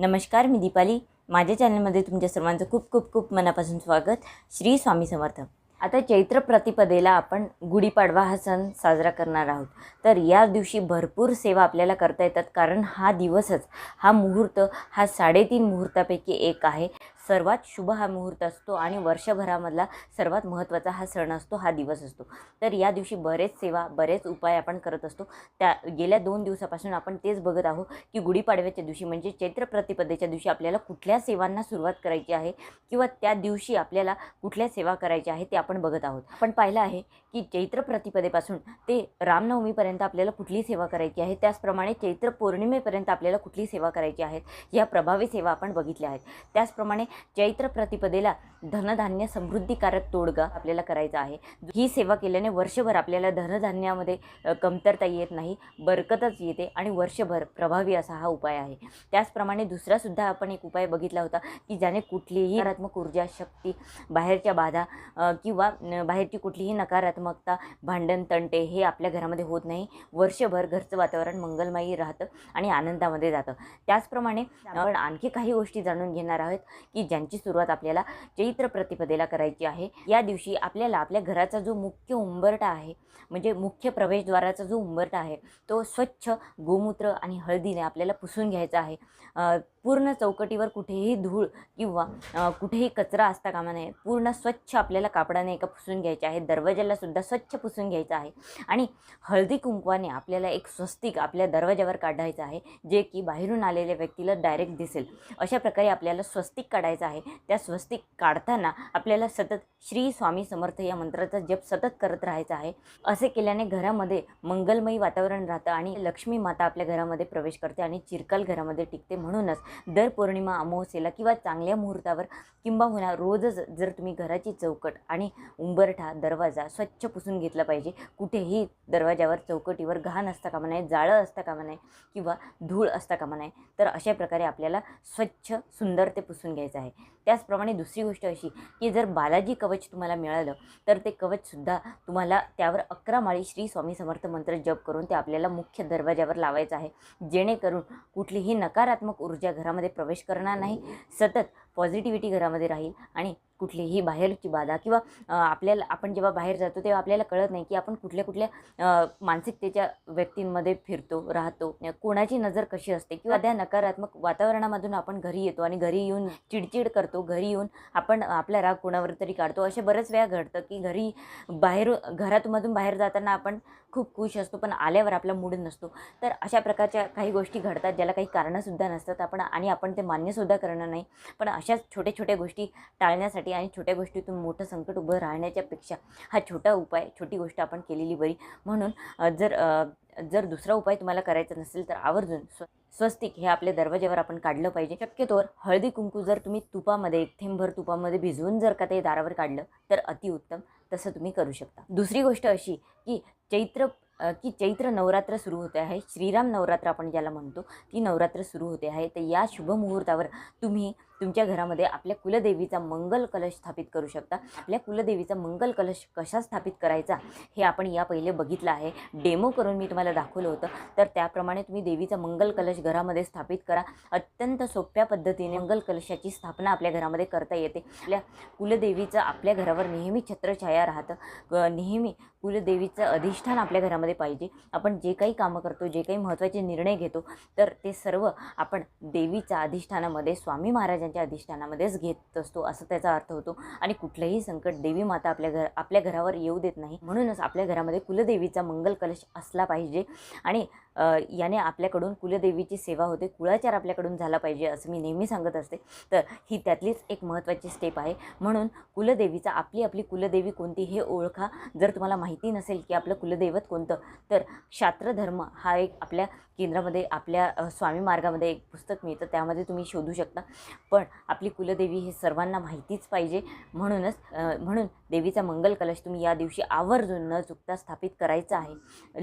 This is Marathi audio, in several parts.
नमस्कार मी दीपाली. माझ्या चॅनलमध्ये तुमच्या सर्वांचं खूप खूप खूप मनापासून स्वागत. श्री स्वामी समर्थ. आता चैत्र प्रतिपदेला आपण गुढीपाडवा हा सण साजरा करणार आहोत. तर या दिवशी भरपूर सेवा आपल्याला करता येतात कारण हा दिवसच हा मुहूर्त हा साडेतीन मुहूर्तापैकी एक आहे. सर्वात शुभ हा मुहूर्त असतो आणि वर्षभरामधला सर्वात महत्त्वाचा हा सण असतो हा दिवस असतो. तर या दिवशी बरेच सेवा बरेच उपाय आपण करत असतो. त्या गेल्या दोन दिवसापासून आपण तेच बघत आहोत की गुढीपाडव्याच्या दिवशी म्हणजे चैत्र प्रतिपदेच्या दिवशी आपल्याला कुठल्या सेवांना सुरुवात करायची आहे किंवा त्या दिवशी आपल्याला कुठल्या सेवा करायच्या आहे ते आपण बघत आहोत. आपण पाहिलं आहे की चैत्र प्रतिपदेपासून ते रामनवमीपर्यंत आपल्याला कुठली सेवा करायची आहे? त्याचप्रमाणे चैत्र पौर्णिमेपर्यंत आपल्याला कुठली सेवा करायची आहेत? या प्रभावी सेवा आपण बघितल्या आहेत. त्याचप्रमाणे चैत्र प्रतिपदेला धनधान्य समृद्धिकारक तोडगा आपल्याला करायचा आहे. ही सेवा केल्याने वर्षभर आपल्याला धनधान्यामध्ये कमतरता येत नाही बरकतच येते आणि वर्षभर प्रभावी असा हा उपाय आहे. त्याचप्रमाणे दुसरासुद्धा आपण एक उपाय बघितला होता की ज्याने कुठलीही नकारात्मक ऊर्जा शक्ती बाहेरच्या बाधा किंवा बाहेरची कुठलीही नकारात्मकता भांडण तंटे हे आपल्या घरामध्ये होत नाही. वर्षभर घरचं वातावरण मंगलमयी राहतं आणि आनंदामध्ये जातं. त्याचप्रमाणे आपण आणखी काही गोष्टी जाणून घेणार आहोत की की ज्यांची सुरुवात आपल्याला चैत्र प्रतिपदेला करायची आहे. या दिवशी आपल्याला आपल्या घराचा जो मुख्य उंबरटा आहे म्हणजे मुख्य प्रवेशद्वाराचा जो उंबरटा आहे तो स्वच्छ गोमूत्र आणि हळदीने आपल्याला पुसून घ्यायचा आहे. पूर्ण चौकटीवर कुठेही धूळ किंवा कुठेही कचरा असता कामा नये. पूर्ण स्वच्छ आपल्याला कापडाने एका पुसून घ्यायचे आहे. दरवाजाला सुद्धा स्वच्छ पुसून घ्यायचं आहे. आणि हळदी कुंकवाने आपल्याला एक स्वस्तिक आपल्या दरवाजावर काढायचं आहे जे की बाहेरून आलेल्या व्यक्तीला डायरेक्ट दिसेल. अशा प्रकारे आपल्याला स्वस्तिक काढायचं आहे. त्या स्वस्तिक काढताना आपल्याला सतत श्री स्वामी समर्थ या मंत्राचा जप सतत करत राहायचा आहे. असे केल्याने घरामध्ये मंगलमयी वातावरण राहतं आणि लक्ष्मी माता आपल्या घरामध्ये प्रवेश करते आणि चिरकाल घरामध्ये टिकते. म्हणूनच दर पौर्णिमा अमावस्येला किंवा चांगल्या मुहूर्तावर किंबहुना रोजच जर तुम्ही घराची चौकट आणि उंबरठा दरवाजा स्वच्छ पुसून घेतला पाहिजे. कुठेही दरवाजावर चौकटीवर घाण असता कामा नये जाळं असता कामा नये किंवा धूळ असता कामा नये. तर अशा प्रकारे आपल्याला स्वच्छ सुंदर ते पुसून घ्यायचं आहे. आहे. त्याचप्रमाणे दुसरी गोष्ट अशी की जर बालाजी कवच तुम्हाला मिळालं तर ते कवचसुद्धा तुम्हाला त्यावर अकरा माळी श्री स्वामी समर्थ मंत्र जप करून ते आपल्याला मुख्य दरवाजावर लावायचं आहे. जेणेकरून कुठलीही नकारात्मक ऊर्जा घरामध्ये प्रवेश करणार नाही. सतत पॉझिटिव्हिटी घरामध्ये राहील आणि कुठलीही बाहेरची बाधा किंवा आपल्याला आपण जेव्हा बाहेर जातो तेव्हा आपल्याला कळत नाही की आपण कुठल्या कुठल्या मानसिकतेच्या व्यक्तींमध्ये फिरतो राहतो. कोणाची नजर कशी असते किंवा त्या नकारात्मक वातावरणामधून आपण घरी येतो आणि घरी येऊन चिडचिड करतो घरी येऊन आपण आपला राग कोणावर तरी काढतो. असे बरेच वेळा घडतं की घरी बाहेर घरातून बाहेर जाताना आपण खूप खुश असतो पण आल्यावर आपला मूड नसतो. तर अशा प्रकारच्या काही गोष्टी घडतात ज्याला काही कारणंसुद्धा नसतात आपण आणि आपण ते मान्यसुद्धा करणार नाही. पण अशाच छोट्या छोट्या गोष्टी टाळण्यासाठी आणि छोट्या गोष्टीतून मोठं संकट उभं राहण्याच्यापेक्षा हा छोटा उपाय छोटी गोष्ट आपण केलेली बरी. म्हणून जर जर दुसरा उपाय तुम्हाला करायचा नसेल तर आवर्जून स्व स्वस्तिक हे आपल्या दरवाज्यावर आपण काढलं पाहिजे. शक्यतोवर हळदी कुंकू जर तुम्ही तुपामध्ये एक थेंबभर तुपामध्ये भिजवून जर का ते दारावर काढलं तर अतिउत्तम तसं तुम्ही करू शकता. दुसरी गोष्ट अशी की चैत्र की चैत्र नवरात्र सुरू होते आहे. श्रीराम नवरात्र आपण ज्याला म्हणतो ती नवरात्र सुरू होते आहे. तर या शुभ मुहूर्तावर तुम्ही तुमच्या घरामध्ये आपल्या कुलदेवीचा मंगल कलश स्थापित करू शकता. आपल्या कुलदेवीचा मंगल कलश कशा स्थापित करायचा हे आपण या पहिले बघितलं आहे. डेमो करून मी तुम्हाला दाखवलं होतं. तर त्याप्रमाणे तुम्ही देवीचा मंगल कलश घरामध्ये स्थापित करा. अत्यंत सोप्या पद्धतीने मंगल कलशाची स्थापना आपल्या घरामध्ये करता येते. आपल्या कुलदेवीचं आपल्या घरावर नेहमी छत्रछाया राहतं. नेहमी कुलदेवीचं अधिष्ठान आपल्या घरामध्ये पाहिजे. आपण जे काही कामं करतो जे काही महत्त्वाचे निर्णय घेतो तर ते सर्व आपण देवीच्या अधिष्ठानामध्ये स्वामी महाराजांच्या अधिष्ठानामध्येच घेत असतो असं त्याचा अर्थ होतो. आणि कुठलंही संकट देवी माता आपल्या घर आपल्या घरावर येऊ देत नाही. म्हणूनच आपल्या घरामध्ये कुलदेवीचा मंगल कलश असला पाहिजे. आणि याने आपल्याकडून कुलदेवीची सेवा होते. कुळाचार आपल्याकडून झाला पाहिजे असं मी नेहमी सांगत असते. तर ही त्यातलीच एक महत्त्वाची स्टेप आहे. म्हणून कुलदेवीचा आपली आपली कुलदेवी कोणती हे ओळखा. जर तुम्हाला माहिती नसेल की आपलं कुलदैवत कोणतं तर शास्त्रधर्म हा एक आपल्या केंद्रामध्ये आपल्या स्वामी मार्गामध्ये एक पुस्तक मिळतं. त्यामध्ये तुम्ही शोधू शकता. पण आपली कुलदेवी हे सर्वांना माहितीच पाहिजे. म्हणूनच म्हणून देवीचा मंगल कलश तुम्ही या दिवशी आवर्जून न चुकता स्थापित करायचा आहे.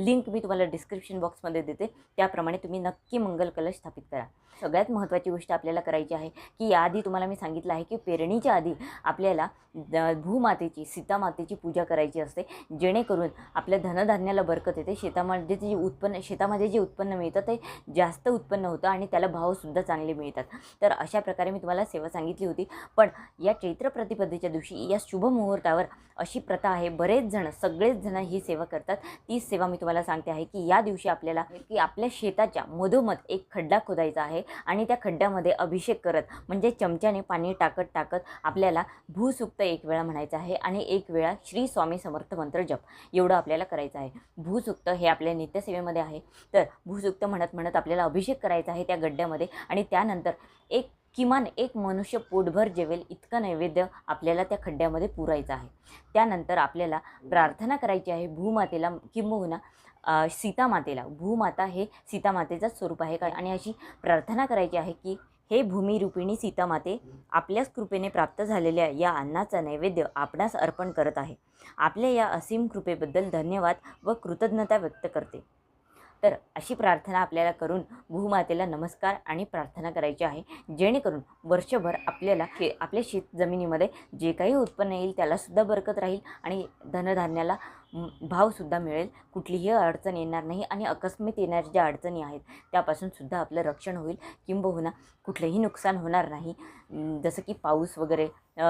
लिंक मी तुम्हाला डिस्क्रिप्शन बॉक्समध्ये देते. त्याप्रमाणे तुम्ही नक्की मंगल कलश स्थापित करा. सगळ्यात महत्त्वाची गोष्ट आपल्याला करायची आहे की याआधी तुम्हाला मी सांगितलं आहे की पेरणीच्या आधी आपल्याला द- भूमातेची सीतामातेची पूजा करायची असते. जेणेकरून आपल्या धनधान्याला बरकत येते. शेतामध्ये जे उत्पन्न शेतामध्ये जे उत्पन्न मिळतं ते जास्त उत्पन्न होतं आणि त्याला भावसुद्धा चांगले मिळतात. तर अशा प्रकारे मी तुम्हाला सेवा सांगितली होती. पण या चैत्र प्रतिपदेच्या दिवशी या शुभ मुहूर्तावर अशी प्रथा आहे. बरेच जण सगळेच जण ही सेवा करतात. तीच सेवा मी तुम्हाला सांगते आहे की या दिवशी आपल्याला की आपल्या शेताच्या मधोमध एक खड्डा खोदायचा आहे आणि त्या खड्ड्यामध्ये अभिषेक करत म्हणजे चमच्याने पाणी टाकत टाकत आपल्याला भूसुक्त एक वेळा म्हणायचं आहे आणि एक वेळा श्री स्वामी समर्थ मंत्र जप एवढं आपल्याला करायचं आहे. भूसुक्त हे आपल्या नित्यसेवेमध्ये आहे. तर भूसुक्त म्हणत म्हणत आपल्याला अभिषेक करायचा आहे त्या गड्ड्यामध्ये आणि त्यानंतर एक किमान एक मनुष्य पोटभर जेवेल इतकं नैवेद्य आपल्याला त्या खड्ड्यामध्ये पुरायचं आहे. त्यानंतर आपल्याला प्रार्थना करायची आहे भूमातेला किंबहुना सीतामातेला. भूमाता हे सीतामातेचंच स्वरूप आहे का? आणि अशी प्रार्थना करायची आहे की हे भूमिरूपिणी सीतामाते आपल्याच कृपेने प्राप्त झालेल्या या अन्नाचा नैवेद्य आपणास अर्पण करत आहे. आपल्या या असीम कृपेबद्दल धन्यवाद व कृतज्ञता व्यक्त करते. तर अशी प्रार्थना आपल्याला करून भूमातेला नमस्कार आणि प्रार्थना करायची आहे. जेणेकरून वर्षभर आपल्याला शे आपल्या शेत जमिनीमध्ये जे काही उत्पन्न येईल त्यालासुद्धा बरकत राहील आणि धनधान्याला भावसुद्धा मिळेल. कुठलीही अडचण येणार नाही आणि अकस्मित येणाऱ्या ज्या अडचणी आहेत त्यापासून सुद्धा आपलं रक्षण होईल. किंबहुना कुठलंही नुकसान होणार नाही. जसं की पाऊस वगैरे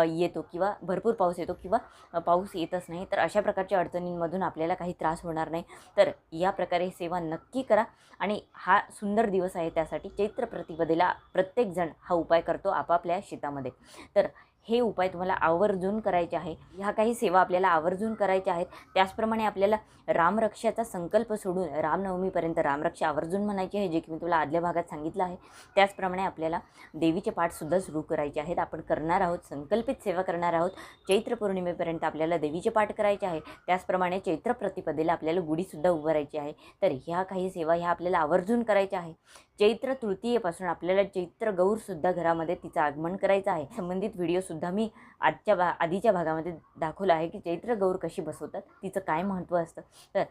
येतो किंवा भरपूर पाऊस येतो किंवा पाऊस येतच नाही तर अशा प्रकारच्या अडचणींमधून आपल्याला काही त्रास होणार नाही. तर या प्रकारे सेवा नक्की करा आणि हा सुंदर दिवस आहे त्यासाठी चैत्र प्रतिपदेला प्रत्येकजण हा उपाय करतो आपापल्या शेतामध्ये. तर हे उपाय तुम्हाला आवर्जून करायचे आहे. ह्या काही सेवा आपल्याला आवर्जून करायच्या आहेत. त्याचप्रमाणे आपल्याला रामरक्षाचा संकल्प सोडून रामनवमीपर्यंत रामरक्षा आवर्जून म्हणायची आहे जे की मी तुला आदल्या भागात सांगितलं आहे. त्याचप्रमाणे आपल्याला देवीचे पाठसुद्धा सुरू करायचे आहेत. आपण करणार आहोत संकल्पित सेवा करणार आहोत. चैत्र पौर्णिमेपर्यंत आपल्याला देवीचे पाठ करायचे आहे. त्याचप्रमाणे चैत्र प्रतिपदेला आपल्याला गुढीसुद्धा उभारायची आहे. तर ह्या काही सेवा ह्या आपल्याला आवर्जून करायच्या आहे. चैत्र तृतीयेपासून आपल्याला चैत्र गौरसुद्धा घरामध्ये तिचं आगमन करायचं आहे. संबंधित व्हिडिओसुद्धा मी आजच्या भा आधीच्या भागामध्ये दाखवलं आहे की चैत्र गौर कशी बसवतात तिचं काय महत्त्व असतं. तर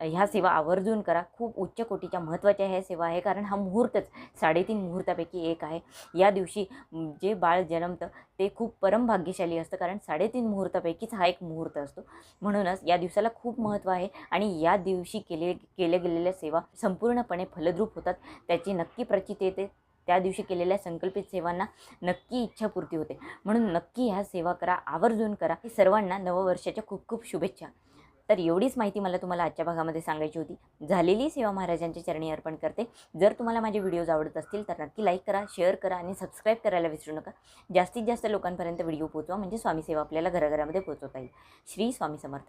ह्या सेवा आवर्जून करा. खूप उच्च कोटीच्या महत्त्वाच्या ह्या सेवा आहे. कारण हा मुहूर्तच साडेतीन मुहूर्तापैकी एक आहे. या दिवशी जे बाळ जन्मतं ते खूप परमभाग्यशाली असतं. कारण साडेतीन मुहूर्तापैकीच हा एक मुहूर्त असतो. म्हणूनच या दिवसाला खूप महत्त्व आहे. आणि या दिवशी केले केल्या गेलेल्या सेवा संपूर्णपणे फलद्रूप होतात. त्याची नक्की प्रचिती येते. त्या दिवशी केलेल्या संकल्पित सेवांना नक्की इच्छापूर्ती होते. म्हणून नक्की ह्या सेवा करा आवर्जून करा. सर्वांना नववर्षाच्या खूप खूप शुभेच्छा. तर एवढीच माहिती मला तुम्हाला आजच्या भागामध्ये सांगायची होती. झालेली सेवा महाराजांच्या चरणी अर्पण करते. जर तुम्हाला माझे व्हिडिओज आवडत असतील तर नक्की लाईक करा शेअर करा आणि सबस्क्राईब करायला विसरू नका. जास्तीत जास्त लोकांपर्यंत व्हिडिओ पोचवा म्हणजे स्वामी सेवा आपल्याला घराघरामध्ये पोचवता येईल. श्री स्वामी समर्थ.